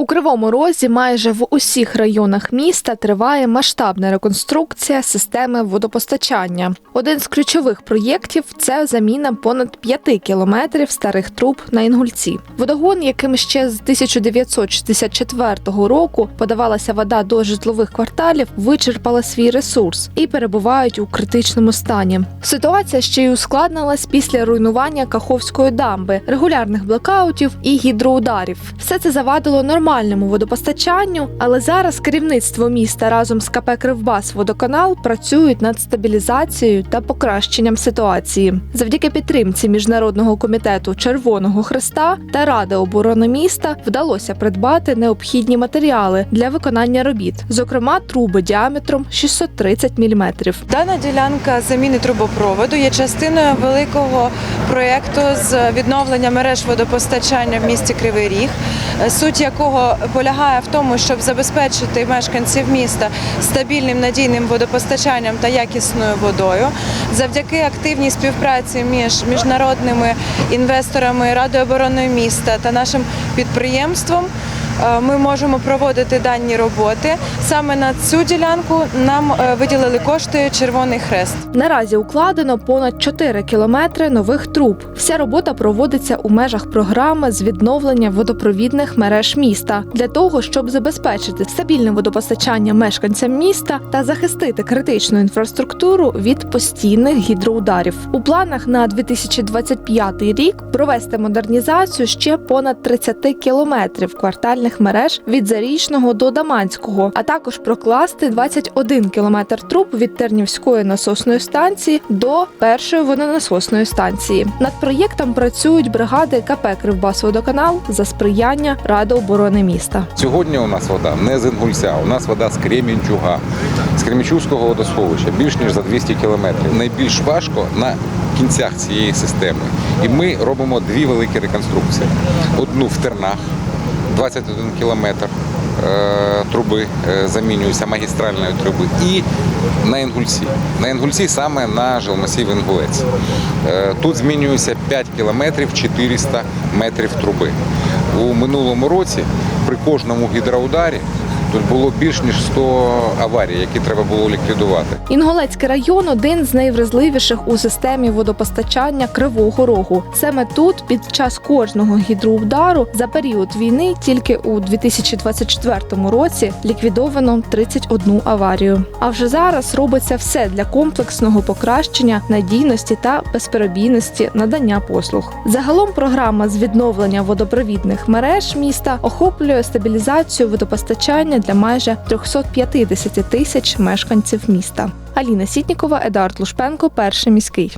У Кривому Розі майже в усіх районах міста триває масштабна реконструкція системи водопостачання. Один з ключових проєктів це заміна понад 5 кілометрів старих труб на Інгульці. Водогон, яким ще з 1964 року подавалася вода до житлових кварталів, вичерпала свій ресурс і перебувають у критичному стані. Ситуація ще й ускладнилась після руйнування Каховської дамби, регулярних блекаутів і гідроударів. Все це завадило нормальному водопостачанню, але зараз керівництво міста разом з КП Кривбас Водоканал працюють над стабілізацією та покращенням ситуації. Завдяки підтримці міжнародного комітету Червоного Христа та Ради оборони міста вдалося придбати необхідні матеріали для виконання робіт, зокрема труби діаметром 630 мм. Дана ділянка заміни трубопроводу є частиною великого проєкту з відновлення мереж водопостачання в місті Кривий Ріг, суть якого полягає в тому, щоб забезпечити мешканців міста стабільним надійним водопостачанням та якісною водою. Завдяки активній співпраці між міжнародними інвесторами Радою оборони міста та нашим підприємством. Е, Ми можемо проводити дані роботи. Саме на цю ділянку нам е, виділили кошти Червоний Хрест. Наразі укладено понад 4 кілометри нових труб. Вся робота проводиться у межах програми з відновлення водопровідних мереж міста для того, щоб забезпечити стабільне водопостачання мешканцям міста та захистити критичну інфраструктуру від постійних гідроударів. У планах на 2025 рік провести модернізацію ще понад 30 кілометрів квартальних мереж від Зарічного до Даманського, а також прокласти 21 кілометр труб від Тернівської насосної станції до першої водонасосної станції. Над проєктом працюють бригади КП Кривбасводоканал за сприяння Ради оборони міста. Сьогодні у нас вода не з Інгульця, у нас вода з Кремінчуга, з Кремінчугського водосховища, більш ніж за 200 кілометрів. Найбільш важко на кінцях цієї системи. І ми робимо дві великі реконструкції. Одну в Тернах, 21 кілометр е, труби е, замінюються магістральної труби. І на Інгульці. На Інгульці саме на жилмасів Інгулець. Е, Тут змінюється 5 кілометрів 400 метрів труби. У минулому році при кожному гідроударі тут було більш ніж 100 аварій, які треба було ліквідувати. Інголецький район один з найвразливіших у системі водопостачання Кривого Рогу. Саме тут, під час кожного гідроудару, за період війни тільки у 2024 році ліквідовано 31 аварію. А вже зараз робиться все для комплексного покращення надійності та безперебійності надання послуг. Загалом програма з відновлення водопровідних мереж міста охоплює стабілізацію водопостачання для майже 350 тисяч мешканців міста. Аліна Сітнікова, Едуард Лушпенко, перший міський.